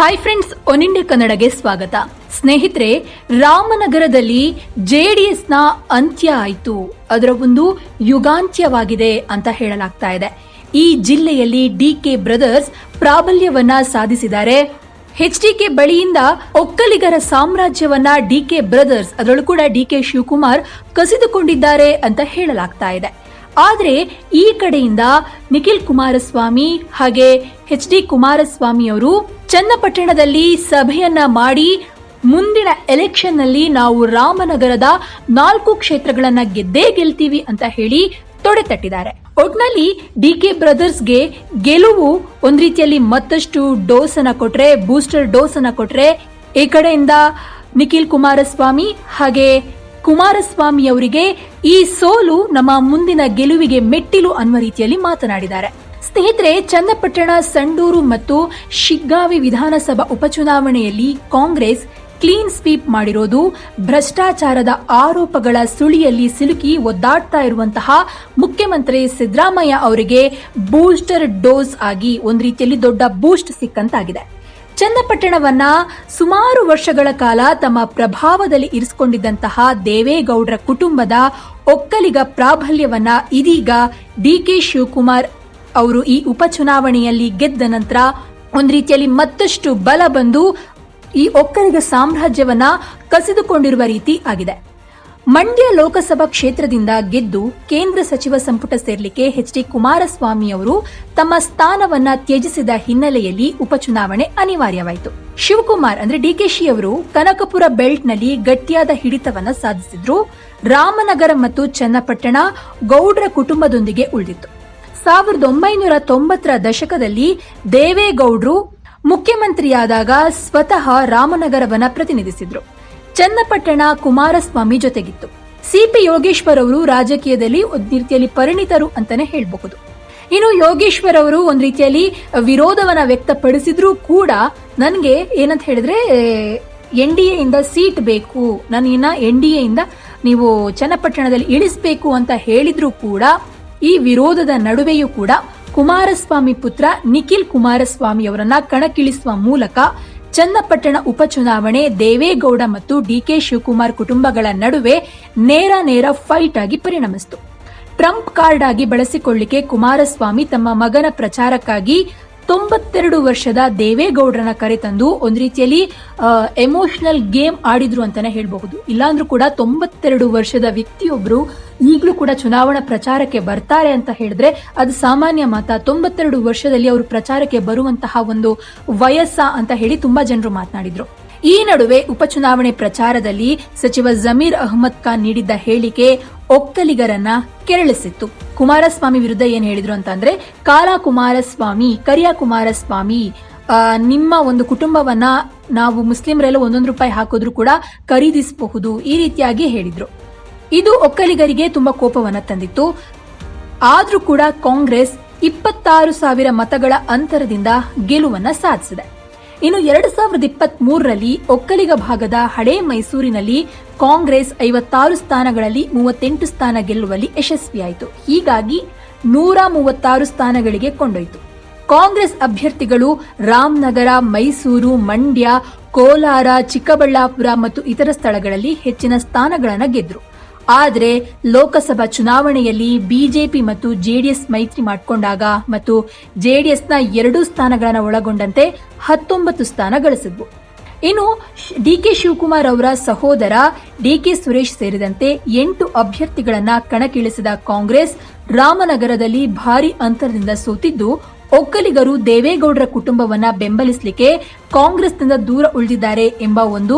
Hi friends one India ಕನ್ನಡಗೆ ಸ್ವಾಗತ. ಸ್ನೇಹಿತರೆ, ರಾಮನಗರದಲ್ಲಿ ಜೆಡಿಎಸ್ನ ಅಂತ್ಯ ಆಯಿತು. ಅದರ ಒಂದು ಯುಗಾಂತ್ಯವಾಗಿದೆ ಅಂತ ಹೇಳಲಾಗ್ತಾ ಇದೆ. ಈ ಜಿಲ್ಲೆಯಲ್ಲಿ ಡಿ ಕೆ ಬ್ರದರ್ಸ್ ಪ್ರಾಬಲ್ಯವನ್ನ ಸಾಧಿಸಿದ್ದಾರೆ. ಎಚ್ ಡಿ ಕೆ ಬಳಿಯಿಂದ ಒಕ್ಕಲಿಗರ ಸಾಮ್ರಾಜ್ಯವನ್ನ ಡಿ ಕೆ ಬ್ರದರ್ಸ್, ಅದರಲ್ಲೂ ಕೂಡ ಡಿ ಕೆ ಶಿವಕುಮಾರ್ ಕಸಿದುಕೊಂಡಿದ್ದಾರೆ ಅಂತ ಹೇಳಲಾಗ್ತಾ ಇದೆ. ಆದರೆ ಈ ಕಡೆಯಿಂದ ನಿಖಿಲ್ ಕುಮಾರಸ್ವಾಮಿ ಹಾಗೆ ಎಚ್ ಡಿ ಕುಮಾರಸ್ವಾಮಿ ಅವರು ಚನ್ನಪಟ್ಟಣದಲ್ಲಿ ಸಭೆಯನ್ನ ಮಾಡಿ ಮುಂದಿನ ಎಲೆಕ್ಷನ್ನಲ್ಲಿ ನಾವು ರಾಮನಗರದ ನಾಲ್ಕು ಕ್ಷೇತ್ರಗಳನ್ನ ಗೆದ್ದೇ ಗೆಲ್ತೀವಿ ಅಂತ ಹೇಳಿ ತೊಡೆತಟ್ಟಿದ್ದಾರೆ ಒಟ್ನಲ್ಲಿ ಡಿ ಕೆ ಬ್ರದರ್ಸ್ಗೆ ಗೆಲುವು ಒಂದ್ ರೀತಿಯಲ್ಲಿ ಮತ್ತಷ್ಟು ಡೋಸ್ ಅನ್ನ ಕೊಟ್ರೆ, ಬೂಸ್ಟರ್ ಡೋಸ್ ಅನ್ನ ಕೊಟ್ರೆ ಈ ಕಡೆಯಿಂದ ನಿಖಿಲ್ ಕುಮಾರಸ್ವಾಮಿ ಹಾಗೆ ಕುಮಾರಸ್ವಾಮಿ ಅವರಿಗೆ ಈ ಸೋಲು ನಮ್ಮ ಮುಂದಿನ ಗೆಲುವಿಗೆ ಮೆಟ್ಟಿಲು ಅನ್ನುವ ರೀತಿಯಲ್ಲಿ ಮಾತನಾಡಿದ್ದಾರೆ. ಸ್ನೇಹಿತರೆ, ಚನ್ನಪಟ್ಟಣ, ಸಂಡೂರು ಮತ್ತು ಶಿಗ್ಗಾವಿ ವಿಧಾನಸಭಾ ಉಪಚುನಾವಣೆಯಲ್ಲಿ ಕಾಂಗ್ರೆಸ್ ಕ್ಲೀನ್ ಸ್ವೀಪ್ ಮಾಡಿರೋದು, ಭ್ರಷ್ಟಾಚಾರದ ಆರೋಪಗಳ ಸುಳಿಯಲ್ಲಿ ಸಿಲುಕಿ ಒದ್ದಾಡ್ತಾ ಇರುವಂತಹ ಮುಖ್ಯಮಂತ್ರಿ ಸಿದ್ದರಾಮಯ್ಯ ಅವರಿಗೆ ಬೂಸ್ಟರ್ ಡೋಸ್ ಆಗಿ ಒಂದು ರೀತಿಯಲ್ಲಿ ದೊಡ್ಡ ಬೂಸ್ಟ್ ಸಿಕ್ಕಂತಾಗಿದೆ. ಚನ್ನಪಟ್ಟಣವನ್ನ ಸುಮಾರು ವರ್ಷಗಳ ಕಾಲ ತಮ್ಮ ಪ್ರಭಾವದಲ್ಲಿ ಇರಿಸಿಕೊಂಡಿದ್ದಂತಹ ದೇವೇಗೌಡರ ಕುಟುಂಬದ ಒಕ್ಕಲಿಗ ಪ್ರಾಬಲ್ಯವನ್ನ ಇದೀಗ ಡಿಕೆ ಶಿವಕುಮಾರ್ ಅವರು ಈ ಉಪಚುನಾವಣೆಯಲ್ಲಿ ಗೆದ್ದ ನಂತರ ಒಂದು ರೀತಿಯಲ್ಲಿ ಮತ್ತಷ್ಟು ಬಲ ಬಂದು ಈ ಒಕ್ಕಲಿಗ ಸಾಮ್ರಾಜ್ಯವನ್ನ ಕಸಿದುಕೊಂಡಿರುವ ರೀತಿ ಆಗಿದೆ. ಮಂಡ್ಯ ಲೋಕಸಭಾ ಕ್ಷೇತ್ರದಿಂದ ಗೆದ್ದು ಕೇಂದ್ರ ಸಚಿವ ಸಂಪುಟ ಸೇರ್ಲಿಕ್ಕೆ ಎಚ್ ಡಿ ಕುಮಾರಸ್ವಾಮಿ ಅವರು ತಮ್ಮ ಸ್ಥಾನವನ್ನ ತ್ಯಜಿಸಿದ ಹಿನ್ನೆಲೆಯಲ್ಲಿ ಉಪಚುನಾವಣೆ ಅನಿವಾರ್ಯವಾಯಿತು. ಶಿವಕುಮಾರ್ ಅಂದ್ರೆ ಡಿಕೆಶಿ ಅವರು ಕನಕಪುರ ಬೆಲ್ಟ್ನಲ್ಲಿ ಗಟ್ಟಿಯಾದ ಹಿಡಿತವನ್ನ ಸಾಧಿಸಿದ್ರು. ರಾಮನಗರ ಮತ್ತು ಚನ್ನಪಟ್ಟಣ ಗೌಡ್ರ ಕುಟುಂಬದೊಂದಿಗೆ ಉಳಿದಿತ್ತು. ಸಾವಿರದ ಒಂಬೈನೂರ ತೊಂಬತ್ತರ ದಶಕದಲ್ಲಿ ದೇವೇಗೌಡರು ಮುಖ್ಯಮಂತ್ರಿಯಾದಾಗ ಸ್ವತಃ ರಾಮನಗರವನ್ನ ಪ್ರತಿನಿಧಿಸಿದ್ರು. ಚನ್ನಪಟ್ಟಣ ಕುಮಾರಸ್ವಾಮಿ ಜೊತೆಗಿತ್ತು. ಸಿಪಿ ಯೋಗೇಶ್ವರ್ ಅವರು ರಾಜಕೀಯದಲ್ಲಿ ಒಂದು ರೀತಿಯಲ್ಲಿ ಪರಿಣಿತರು ಅಂತಾನೆ ಹೇಳಬಹುದು. ಇನ್ನು ಯೋಗೇಶ್ವರ್ ಅವರು ಒಂದು ರೀತಿಯಲ್ಲಿ ವಿರೋಧವನ್ನ ವ್ಯಕ್ತಪಡಿಸಿದ್ರು ಕೂಡ ನನಗೆ ಏನಂತ ಹೇಳಿದ್ರೆ, ಎನ್ ಡಿ ಎಯಿಂದ ಸೀಟ್ ಬೇಕು ನನ್ನ ಎನ್ ಡಿ ಎಯಿಂದ ನೀವು ಚನ್ನಪಟ್ಟಣದಲ್ಲಿ ಇಳಿಸಬೇಕು ಅಂತ ಹೇಳಿದ್ರು ಕೂಡ ಈ ವಿರೋಧದ ನಡುವೆಯೂ ಕೂಡ ಕುಮಾರಸ್ವಾಮಿ ಪುತ್ರ ನಿಖಿಲ್ ಕುಮಾರಸ್ವಾಮಿ ಅವರನ್ನ ಕಣಕ್ಕಿಳಿಸುವ ಮೂಲಕ ಚನ್ನಪಟ್ಟಣ ಉಪಚುನಾವಣೆ, ದೇವೇಗೌಡ ಮತ್ತು ಡಿಕೆ ಶಿವಕುಮಾರ್ ಕುಟುಂಬಗಳ ನಡುವೆ ನೇರ ನೇರ ಫೈಟ್ ಆಗಿ ಪರಿಣಮಿಸಿತು. ಟ್ರಂಪ್ ಕಾರ್ಡ್ ಆಗಿ ಬಳಸಿಕೊಳ್ಳಿಕ್ಕೆ ಕುಮಾರಸ್ವಾಮಿ ತಮ್ಮ ಮಗನ ಪ್ರಚಾರಕ್ಕಾಗಿ ತೊಂಬತ್ತೆರಡು ವರ್ಷದ ದೇವೇಗೌಡರನ್ನ ಕರೆತಂದು ಒಂದು ರೀತಿಯಲ್ಲಿ ಎಮೋಷನಲ್ ಗೇಮ್ ಆಡಿದ್ರು ಅಂತಾನೆ ಹೇಳಬಹುದು. ಇಲ್ಲಾಂದ್ರೂ ಕೂಡ ತೊಂಬತ್ತೆರಡು ವರ್ಷದ ವ್ಯಕ್ತಿಯೊಬ್ರು ಈಗಲೂ ಕೂಡ ಚುನಾವಣಾ ಪ್ರಚಾರಕ್ಕೆ ಬರ್ತಾರೆ ಅಂತ ಹೇಳಿದ್ರೆ ಅದು ಸಾಮಾನ್ಯ ಮಾತ. ತೊಂಬತ್ತೆರಡು ವರ್ಷದಲ್ಲಿ ಅವರು ಪ್ರಚಾರಕ್ಕೆ ಬರುವಂತಹ ಒಂದು ವಯಸ್ಸ ಅಂತ ಹೇಳಿ ತುಂಬಾ ಜನರು ಮಾತನಾಡಿದ್ರು. ಈ ನಡುವೆ ಉಪಚುನಾವಣೆ ಪ್ರಚಾರದಲ್ಲಿ ಸಚಿವ ಜಮೀರ್ ಅಹಮದ್ ಖಾನ್ ನೀಡಿದ್ದ ಹೇಳಿಕೆ ಒಕ್ಕಲಿಗರನ್ನ ಕೆರಳಿಸಿತ್ತು. ಕುಮಾರಸ್ವಾಮಿ ವಿರುದ್ಧ ಏನ್ ಹೇಳಿದ್ರು ಅಂತಂದ್ರೆ ಕಾಲಾ ಕುಮಾರಸ್ವಾಮಿ, ಕರಿಯ ಕುಮಾರಸ್ವಾಮಿ ನಿಮ್ಮ ಒಂದು ಕುಟುಂಬವನ್ನ ನಾವು ಮುಸ್ಲಿಮರೆಲ್ಲ ಒಂದೊಂದು ರೂಪಾಯಿ ಹಾಕಿದ್ರು ಕೂಡ ಖರೀದಿಸಬಹುದು ಈ ರೀತಿಯಾಗಿ ಹೇಳಿದ್ರು. ಇದು ಒಕ್ಕಲಿಗರಿಗೆ ತುಂಬಾ ಕೋಪವನ್ನು ತಂದಿತ್ತು. ಆದರೂ ಕೂಡ ಕಾಂಗ್ರೆಸ್ ಇಪ್ಪತ್ತಾರು ಸಾವಿರ ಮತಗಳ ಅಂತರದಿಂದ ಗೆಲುವನ್ನ ಸಾಧಿಸಿದೆ. ಇನ್ನು ಎರಡು ಸಾವಿರದ ಇಪ್ಪತ್ತ್ ಮೂರರಲ್ಲಿ ಒಕ್ಕಲಿಗ ಭಾಗದ ಹಳೇ ಮೈಸೂರಿನಲ್ಲಿ ಕಾಂಗ್ರೆಸ್ ಐವತ್ತಾರು ಸ್ಥಾನಗಳಲ್ಲಿ ಮೂವತ್ತೆಂಟು ಸ್ಥಾನ ಗೆಲ್ಲುವಲ್ಲಿ ಯಶಸ್ವಿಯಾಯಿತು. ಹೀಗಾಗಿ ನೂರ ಮೂವತ್ತಾರು ಸ್ಥಾನಗಳಿಗೆ ಕೊಂಡೊಯ್ತು. ಕಾಂಗ್ರೆಸ್ ಅಭ್ಯರ್ಥಿಗಳು ರಾಮನಗರ, ಮೈಸೂರು, ಮಂಡ್ಯ, ಕೋಲಾರ, ಚಿಕ್ಕಬಳ್ಳಾಪುರ ಮತ್ತು ಇತರ ಸ್ಥಳಗಳಲ್ಲಿ ಹೆಚ್ಚಿನ ಸ್ಥಾನಗಳನ್ನು ಗೆದ್ರು. ಆದರೆ ಲೋಕಸಭಾ ಚುನಾವಣೆಯಲ್ಲಿ ಬಿಜೆಪಿ ಮತ್ತು ಜೆಡಿಎಸ್ ಮೈತ್ರಿ ಮಾಡಿಕೊಂಡಾಗ ಮತ್ತು ಜೆಡಿಎಸ್ನ ಎರಡೂ ಸ್ಥಾನಗಳನ್ನು ಒಳಗೊಂಡಂತೆ ಹತ್ತೊಂಬತ್ತು ಸ್ಥಾನ ಗಳಿಸಿದ್ವು. ಇನ್ನು ಡಿಕೆ ಶಿವಕುಮಾರ್ ಅವರ ಸಹೋದರ ಡಿಕೆ ಸುರೇಶ್ ಸೇರಿದಂತೆ ಎಂಟು ಅಭ್ಯರ್ಥಿಗಳನ್ನು ಕಣಕ್ಕಿಳಿಸಿದ ಕಾಂಗ್ರೆಸ್ ರಾಮನಗರದಲ್ಲಿ ಭಾರಿ ಅಂತರದಿಂದ ಸೋತಿದ್ದು ಒಕ್ಕಲಿಗರು ದೇವೇಗೌಡರ ಕುಟುಂಬವನ್ನ ಬೆಂಬಲಿಸಲಿಕ್ಕೆ ಕಾಂಗ್ರೆಸ್ನಿಂದ ದೂರ ಉಳಿದಿದ್ದಾರೆ ಎಂಬ ಒಂದು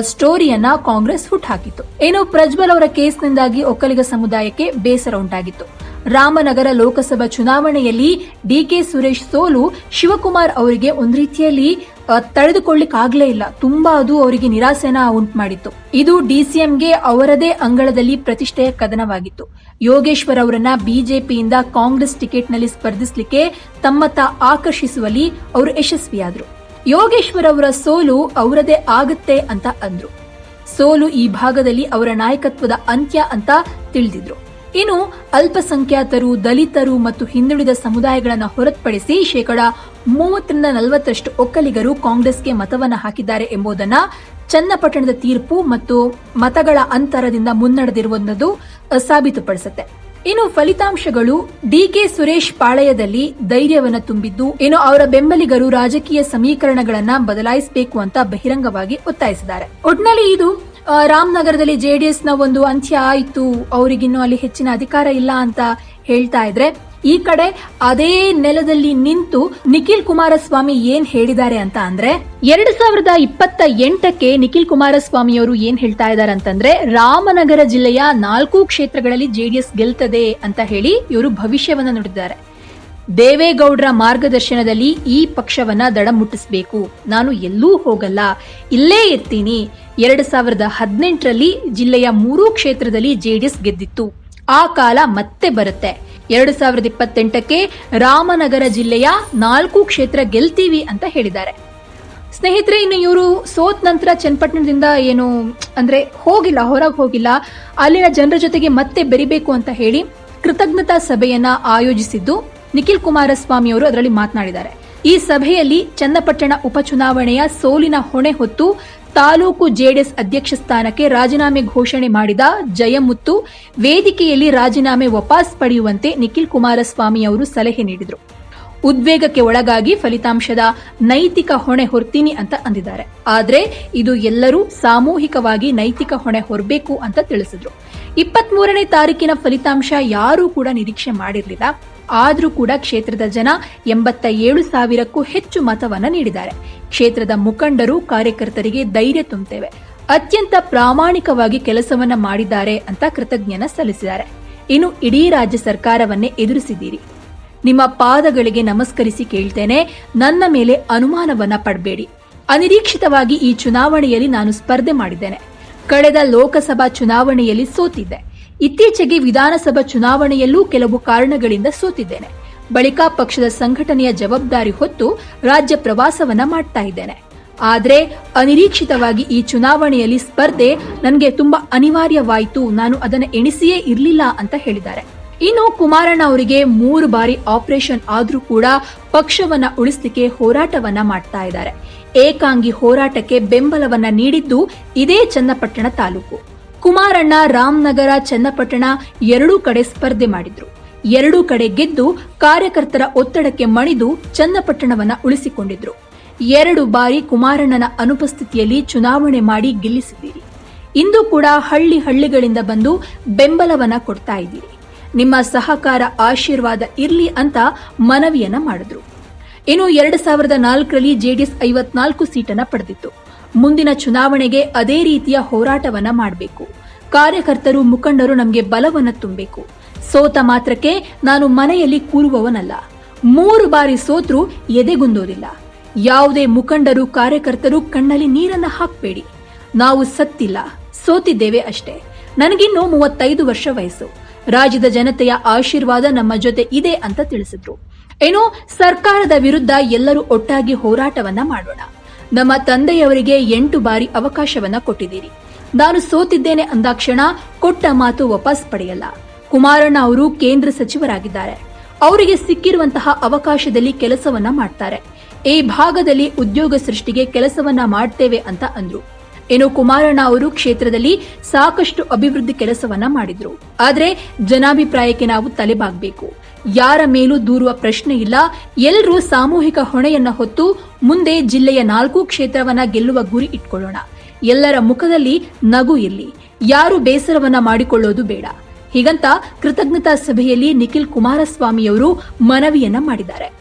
ಸ್ಟೋರಿಯನ್ನ ಕಾಂಗ್ರೆಸ್ ಹುಟ್ಟುಹಾಕಿತ್ತು ಇನ್ನು ಪ್ರಜ್ವಲ್ ಅವರ ಕೇಸ್ನಿಂದಾಗಿ ಒಕ್ಕಲಿಗ ಸಮುದಾಯಕ್ಕೆ ಬೇಸರ ಉಂಟಾಗಿತ್ತು. ರಾಮನಗರ ಲೋಕಸಭಾ ಚುನಾವಣೆಯಲ್ಲಿ ಡಿಕೆ ಸುರೇಶ್ ಸೋಲು ಶಿವಕುಮಾರ್ ಅವರಿಗೆ ಒಂದು ರೀತಿಯಲ್ಲಿ ತಡೆದುಕೊಳ್ಳಿಕ್ಕಾಗ್ಲೇ ಇಲ್ಲ. ತುಂಬಾ ಅದು ಅವರಿಗೆ ನಿರಾಸೆನ ಉಂಟು ಮಾಡಿತ್ತು. ಇದು ಡಿಸಿಎಂಗೆ ಅವರದೇ ಅಂಗಳದಲ್ಲಿ ಪ್ರತಿಷ್ಠೆಯ ಕದನವಾಗಿತ್ತು. ಯೋಗೇಶ್ವರ್ ಅವರನ್ನ ಬಿಜೆಪಿಯಿಂದ ಕಾಂಗ್ರೆಸ್ ಟಿಕೆಟ್ನಲ್ಲಿ ಸ್ಪರ್ಧಿಸಲಿಕ್ಕೆ ತಮ್ಮತ್ತ ಆಕರ್ಷಿಸುವಲ್ಲಿ ಅವರು ಯಶಸ್ವಿಯಾದರು. ಯೋಗೇಶ್ವರ್ ಅವರ ಸೋಲು ಅವರದೇ ಆಗುತ್ತೆ ಅಂತ ಅಂದ್ರು. ಸೋಲು ಈ ಭಾಗದಲ್ಲಿ ಅವರ ನಾಯಕತ್ವದ ಅಂತ್ಯ ಅಂತ ತಿಳಿದಿದ್ರು. ಇನ್ನು ಅಲ್ಪಸಂಖ್ಯಾತರು, ದಲಿತರು ಮತ್ತು ಹಿಂದುಳಿದ ಸಮುದಾಯಗಳನ್ನು ಹೊರತುಪಡಿಸಿ ಶೇಕಡ ಮೂವತ್ತರಿಂದ ನಲವತ್ತರಷ್ಟು ಒಕ್ಕಲಿಗರು ಕಾಂಗ್ರೆಸ್ಗೆ ಮತವನ್ನು ಹಾಕಿದ್ದಾರೆ ಎಂಬುದನ್ನು ಚನ್ನಪಟ್ಟಣದ ತೀರ್ಪು ಮತ್ತು ಮತಗಳ ಅಂತರದಿಂದ ಮುನ್ನಡೆದಿರುವುದು ಸಾಬೀತುಪಡಿಸುತ್ತೆ. ಇನ್ನು ಫಲಿತಾಂಶಗಳು ಡಿಕೆ ಸುರೇಶ್ ಪಾಳಯದಲ್ಲಿ ಧೈರ್ಯವನ್ನು ತುಂಬಿದ್ದು, ಇನ್ನು ಅವರ ಬೆಂಬಲಿಗರು ರಾಜಕೀಯ ಸಮೀಕರಣಗಳನ್ನು ಬದಲಾಯಿಸಬೇಕು ಅಂತ ಬಹಿರಂಗವಾಗಿ ಒತ್ತಾಯಿಸಿದ್ದಾರೆ. ಒಟ್ನಲ್ಲಿ ಇದು ರಾಮನಗರದಲ್ಲಿ ಜೆಡಿಎಸ್ನ ಒಂದು ಅಂತ್ಯ ಆಯಿತು. ಅವರಿಗಿನ್ನು ಅಲ್ಲಿ ಹೆಚ್ಚಿನ ಅಧಿಕಾರ ಇಲ್ಲ ಅಂತ ಹೇಳ್ತಾ ಇದ್ರೆ, ಈ ಕಡೆ ಅದೇ ನೆಲದಲ್ಲಿ ನಿಂತು ನಿಖಿಲ್ ಕುಮಾರಸ್ವಾಮಿ ಏನ್ ಹೇಳಿದ್ದಾರೆ ಅಂತ ಅಂದ್ರೆ, ಎರಡ್ ಸಾವಿರದ ಇಪ್ಪತ್ತ ಎಂಟಕ್ಕೆ ನಿಖಿಲ್ ಕುಮಾರಸ್ವಾಮಿ ಅವರು ಏನ್ ಹೇಳ್ತಾ ಇದ್ದಾರೆ ಅಂತಂದ್ರೆ, ರಾಮನಗರ ಜಿಲ್ಲೆಯ ನಾಲ್ಕು ಕ್ಷೇತ್ರಗಳಲ್ಲಿ ಜೆಡಿಎಸ್ ಗೆಲ್ತದೆ ಅಂತ ಹೇಳಿ ಇವರು ಭವಿಷ್ಯವನ್ನ ನುಡಿದಿದ್ದಾರೆ. ದೇವೇಗೌಡರ ಮಾರ್ಗದರ್ಶನದಲ್ಲಿ ಈ ಪಕ್ಷವನ್ನ ದಡ ಮುಟ್ಟಿಸಬೇಕು. ನಾನು ಎಲ್ಲೂ ಹೋಗಲ್ಲ. ಇಲ್ಲೇ ಇರ್ತೀನಿ. ಎರಡ್ ಸಾವಿರದ ಹದಿನೆಂಟರಲ್ಲಿ ಜಿಲ್ಲೆಯ ಮೂರೂ ಕ್ಷೇತ್ರದಲ್ಲಿ ಜೆಡಿಎಸ್ ಗೆದ್ದಿತ್ತು. ಆ ಕಾಲ ಮತ್ತೆ ಬರುತ್ತೆ. ಎರಡು ಸಾವಿರದ ಇಪ್ಪತ್ತೆಂಟಕ್ಕೆ ರಾಮನಗರ ಜಿಲ್ಲೆಯ ನಾಲ್ಕು ಕ್ಷೇತ್ರ ಗೆಲ್ತೀವಿ ಅಂತ ಹೇಳಿದ್ದಾರೆ. ಸ್ನೇಹಿತರೆ, ಇನ್ನು ಇವರು ಸೋತ್ ನಂತರ ಚನ್ನಪಟ್ಟಣದಿಂದ ಏನು, ಅಂದ್ರೆ ಹೋಗಿಲ್ಲ, ಹೊರಗೆ ಹೋಗಿಲ್ಲ. ಅಲ್ಲಿನ ಜನರ ಜೊತೆಗೆ ಮತ್ತೆ ಬೆರಿಬೇಕು ಅಂತ ಹೇಳಿ ಕೃತಜ್ಞತಾ ಸಭೆಯನ್ನ ಆಯೋಜಿಸಿದ್ದು ನಿಖಿಲ್ ಕುಮಾರಸ್ವಾಮಿ ಅವರು ಅದರಲ್ಲಿ ಮಾತನಾಡಿದ್ದಾರೆ. ಈ ಸಭೆಯಲ್ಲಿ ಚನ್ನಪಟ್ಟಣ ಉಪಚುನಾವಣೆಯ ಸೋಲಿನ ಹೊಣೆ ಹೊತ್ತು ತಾಲೂಕು ಜೆಡಿಎಸ್ ಅಧ್ಯಕ್ಷ ಸ್ಥಾನಕ್ಕೆ ರಾಜೀನಾಮೆ ಘೋಷಣೆ ಮಾಡಿದ ಜಯಮುತ್ತು ವೇದಿಕೆಯಲ್ಲಿ ರಾಜೀನಾಮೆ ವಾಪಸ್ ಪಡೆಯುವಂತೆ ನಿಖಿಲ್ ಕುಮಾರಸ್ವಾಮಿ ಅವರು ಸಲಹೆ ನೀಡಿದರು. ಉದ್ವೇಗಕ್ಕೆ ಒಳಗಾಗಿ ಫಲಿತಾಂಶದ ನೈತಿಕ ಹೊಣೆ ಹೊರ್ತೀನಿ ಅಂತ ಅಂದಿದ್ದಾರೆ. ಆದರೆ ಇದು ಎಲ್ಲರೂ ಸಾಮೂಹಿಕವಾಗಿ ನೈತಿಕ ಹೊಣೆ ಹೊರಬೇಕು ಅಂತ ತಿಳಿಸಿದ್ರು. ಇಪ್ಪತ್ಮೂರನೇ ತಾರೀಕಿನ ಫಲಿತಾಂಶ ಯಾರೂ ಕೂಡ ನಿರೀಕ್ಷೆ ಮಾಡಿರಲಿಲ್ಲ. ಆದ್ರೂ ಕೂಡ ಕ್ಷೇತ್ರದ ಜನ ಎಂಬತ್ತ ಏಳು ಸಾವಿರಕ್ಕೂ ಹೆಚ್ಚು ಮತವನ್ನು ನೀಡಿದ್ದಾರೆ. ಕ್ಷೇತ್ರದ ಮುಖಂಡರು, ಕಾರ್ಯಕರ್ತರಿಗೆ ಧೈರ್ಯ ತುಂಬುತ್ತೇವೆ. ಅತ್ಯಂತ ಪ್ರಾಮಾಣಿಕವಾಗಿ ಕೆಲಸವನ್ನ ಮಾಡಿದ್ದಾರೆ ಅಂತ ಕೃತಜ್ಞನ ಸಲ್ಲಿಸಿದ್ದಾರೆ. ಇನ್ನು ಇಡೀ ರಾಜ್ಯ ಸರ್ಕಾರವನ್ನೇ ಎದುರಿಸಿದ್ದೀರಿ. ನಿಮ್ಮ ಪಾದಗಳಿಗೆ ನಮಸ್ಕರಿಸಿ ಕೇಳ್ತೇನೆ, ನನ್ನ ಮೇಲೆ ಅನುಮಾನವನ್ನ ಪಡಬೇಡಿ. ಅನಿರೀಕ್ಷಿತವಾಗಿ ಈ ಚುನಾವಣೆಯಲ್ಲಿ ನಾನು ಸ್ಪರ್ಧೆ ಮಾಡಿದ್ದೇನೆ. ಕಳೆದ ಲೋಕಸಭಾ ಚುನಾವಣೆಯಲ್ಲಿ ಸೋತಿದ್ದೆ. ಇತ್ತೀಚೆಗೆ ವಿಧಾನಸಭಾ ಚುನಾವಣೆಯಲ್ಲೂ ಕೆಲವು ಕಾರಣಗಳಿಂದ ಸೋತಿದ್ದೇನೆ. ಬಳಿಕ ಪಕ್ಷದ ಸಂಘಟನೆಯ ಜವಾಬ್ದಾರಿ ಹೊತ್ತು ರಾಜ್ಯ ಪ್ರವಾಸವನ್ನ ಮಾಡ್ತಾ ಇದ್ದೇನೆ. ಆದರೆ ಅನಿರೀಕ್ಷಿತವಾಗಿ ಈ ಚುನಾವಣೆಯಲ್ಲಿ ಸ್ಪರ್ಧೆ ನನಗೆ ತುಂಬಾ ಅನಿವಾರ್ಯವಾಯಿತು. ನಾನು ಅದನ್ನು ಎಣಿಸಿಯೇ ಇರಲಿಲ್ಲ ಅಂತ ಹೇಳಿದ್ದಾರೆ. ಇನ್ನು ಕುಮಾರಣ್ಣ ಅವರಿಗೆ ಮೂರು ಬಾರಿ ಆಪರೇಷನ್ ಆದರೂ ಕೂಡ ಪಕ್ಷವನ್ನ ಉಳಿಸಲಿಕ್ಕೆ ಹೋರಾಟವನ್ನ ಮಾಡ್ತಾ ಇದ್ದಾರೆ. ಏಕಾಂಗಿ ಹೋರಾಟಕ್ಕೆ ಬೆಂಬಲವನ್ನ ನೀಡಿದ್ದು ಇದೇ ಚನ್ನಪಟ್ಟಣ ತಾಲೂಕು. ಕುಮಾರಣ್ಣ ರಾಮನಗರ ಚನ್ನಪಟ್ಟಣ ಎರಡೂ ಕಡೆ ಸ್ಪರ್ಧೆ ಮಾಡಿದ್ರು. ಎರಡೂ ಕಡೆ ಗೆದ್ದು ಕಾರ್ಯಕರ್ತರ ಒತ್ತಡಕ್ಕೆ ಮಣಿದು ಚನ್ನಪಟ್ಟಣವನ್ನ ಉಳಿಸಿಕೊಂಡಿದ್ರು. ಎರಡು ಬಾರಿ ಕುಮಾರಣ್ಣನ ಅನುಪಸ್ಥಿತಿಯಲ್ಲಿ ಚುನಾವಣೆ ಮಾಡಿ ಗೆಲ್ಲಿಸಿದ್ದೀರಿ. ಇಂದು ಕೂಡ ಹಳ್ಳಿ ಹಳ್ಳಿಗಳಿಂದ ಬಂದು ಬೆಂಬಲವನ್ನ ಕೊಡ್ತಾ ಇದ್ದೀರಿ. ನಿಮ್ಮ ಸಹಕಾರ ಆಶೀರ್ವಾದ ಇರಲಿ ಅಂತ ಮನವಿಯನ್ನ ಮಾಡಿದ್ರು. ಇನ್ನು ಎರಡು ಸಾವಿರದ ನಾಲ್ಕರಲ್ಲಿ ಜೆಡಿಎಸ್ ಐವತ್ನಾಲ್ಕು ಸೀಟನ್ನ ಪಡೆದಿತ್ತು. ಮುಂದಿನ ಚುನಾವಣೆಗೆ ಅದೇ ರೀತಿಯ ಹೋರಾಟವನ್ನ ಮಾಡಬೇಕು. ಕಾರ್ಯಕರ್ತರು, ಮುಖಂಡರು ನಮಗೆ ಬಲವನ್ನ ತುಂಬಬೇಕು. ಸೋತ ಮಾತ್ರಕ್ಕೆ ನಾನು ಮನೆಯಲ್ಲಿ ಕೂರುವವನಲ್ಲ. ಮೂರು ಬಾರಿ ಸೋತ್ರು ಎದೆಗುಂದೋದಿಲ್ಲ. ಯಾವುದೇ ಮುಖಂಡರು, ಕಾರ್ಯಕರ್ತರು ಕಣ್ಣಲ್ಲಿ ನೀರನ್ನ ಹಾಕಬೇಡಿ. ನಾವು ಸತ್ತಿಲ್ಲ. ಸೋತಿದ್ದೇವೆ ಅಷ್ಟೇ. ನನಗಿನ್ನೂ ಮೂವತ್ತೈದು ವರ್ಷ ವಯಸ್ಸು. ರಾಜ್ಯದ ಜನತೆಯ ಆಶೀರ್ವಾದ ನಮ್ಮ ಜೊತೆ ಇದೆ ಅಂತ ತಿಳಿಸಿದ್ರು. ಏನೋ ಸರ್ಕಾರದ ವಿರುದ್ಧ ಎಲ್ಲರೂ ಒಟ್ಟಾಗಿ ಹೋರಾಟವನ್ನ ಮಾಡೋಣ. ನಮ್ಮ ತಂದೆಯವರಿಗೆ ಎಂಟು ಬಾರಿ ಅವಕಾಶವನ್ನ ಕೊಟ್ಟಿದ್ದೀರಿ. ನಾನು ಸೋತಿದ್ದೇನೆ ಅಂದಾಕ್ಷಣ ಕೊಟ್ಟ ಮಾತು ವಾಪಸ್ ಪಡೆಯಲ್ಲ. ಕುಮಾರಣ್ಣ ಅವರು ಕೇಂದ್ರ ಸಚಿವರಾಗಿದ್ದಾರೆ. ಅವರಿಗೆ ಸಿಕ್ಕಿರುವಂತಹ ಅವಕಾಶದಲ್ಲಿ ಕೆಲಸವನ್ನ ಮಾಡ್ತಾರೆ. ಈ ಭಾಗದಲ್ಲಿ ಉದ್ಯೋಗ ಸೃಷ್ಟಿಗೆ ಕೆಲಸವನ್ನ ಮಾಡ್ತೇವೆ ಅಂತ ಅಂದ್ರು. ಇನ್ನು ಕುಮಾರಣ್ಣ ಅವರು ಕ್ಷೇತ್ರದಲ್ಲಿ ಸಾಕಷ್ಟು ಅಭಿವೃದ್ಧಿ ಕೆಲಸವನ್ನ ಮಾಡಿದ್ರು. ಆದ್ರೆ ಜನಾಭಿಪ್ರಾಯಕ್ಕೆ ನಾವು ತಲೆಬಾಗಬೇಕು. ಯಾರ ಮೇಲೂ ದೂರುವ ಪ್ರಶ್ನೆ ಇಲ್ಲ. ಎಲ್ಲರೂ ಸಾಮೂಹಿಕ ಹೊಣೆಯನ್ನ ಹೊತ್ತು ಮುಂದೆ ಜಿಲ್ಲೆಯ ನಾಲ್ಕು ಕ್ಷೇತ್ರವನ್ನ ಗೆಲ್ಲುವ ಗುರಿ ಇಟ್ಕೊಳ್ಳೋಣ. ಎಲ್ಲರ ಮುಖದಲ್ಲಿ ನಗು ಇರಲಿ. ಯಾರು ಬೇಸರವನ್ನ ಮಾಡಿಕೊಳ್ಳೋದು ಬೇಡ. ಹೀಗಂತ ಕೃತಜ್ಞತಾ ಸಭೆಯಲ್ಲಿ ನಿಖಿಲ್ ಕುಮಾರಸ್ವಾಮಿಯವರು ಮನವಿಯನ್ನ ಮಾಡಿದ್ದಾರೆ.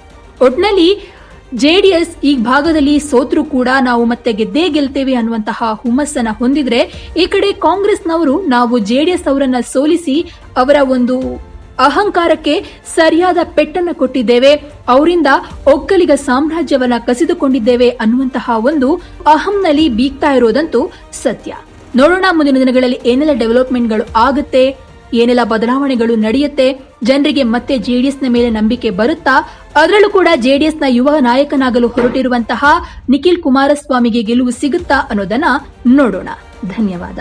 ಒಟ್ನಲ್ಲಿ ಜೆಡಿಎಸ್ ಈ ಭಾಗದಲ್ಲಿ ಸೋತರೂ ಕೂಡ ನಾವು ಮತ್ತೆ ಗೆದ್ದೇ ಗೆಲ್ತೇವೆ ಅನ್ನುವಂತಹ ಹುಮ್ಮಸ್ಸನ್ನ ಹೊಂದಿದ್ರೆ ಈ ಕಡೆ ಕಾಂಗ್ರೆಸ್ನವರು ನಾವು ಜೆಡಿಎಸ್ ಅವರನ್ನ ಸೋಲಿಸಿ ಅವರ ಒಂದು ಅಹಂಕಾರಕ್ಕೆ ಸರಿಯಾದ ಪೆಟ್ಟನ್ನು ಕೊಟ್ಟಿದ್ದೇವೆ. ಅವರಿಂದ ಒಕ್ಕಲಿಗ ಸಾಮ್ರಾಜ್ಯವನ್ನ ಕಸಿದುಕೊಂಡಿದ್ದೇವೆ ಅನ್ನುವಂತಹ ಒಂದು ಅಹಂನಲ್ಲಿ ಬೀಗ್ತಾ ಇರೋದಂತೂ ಸತ್ಯ. ನೋಡೋಣ ಮುಂದಿನ ದಿನಗಳಲ್ಲಿ ಏನೆಲ್ಲ ಡೆವಲಪ್ಮೆಂಟ್ಗಳು ಆಗುತ್ತೆ, ಏನೆಲ್ಲ ಬದಲಾವಣೆಗಳು ನಡೆಯುತ್ತೆ, ಜನರಿಗೆ ಮತ್ತೆ ಜೆಡಿಎಸ್ನ ಮೇಲೆ ನಂಬಿಕೆ ಬರುತ್ತಾ? ಅದರಲ್ಲೂ ಕೂಡ ಜೆಡಿಎಸ್ನ ಯುವ ನಾಯಕನಾಗಲು ಹೊರಟಿರುವಂತಹ ನಿಖಿಲ್ ಕುಮಾರಸ್ವಾಮಿಗೆ ಗೆಲುವು ಸಿಗುತ್ತಾ ಅನ್ನೋದನ್ನ ನೋಡೋಣ. ಧನ್ಯವಾದ.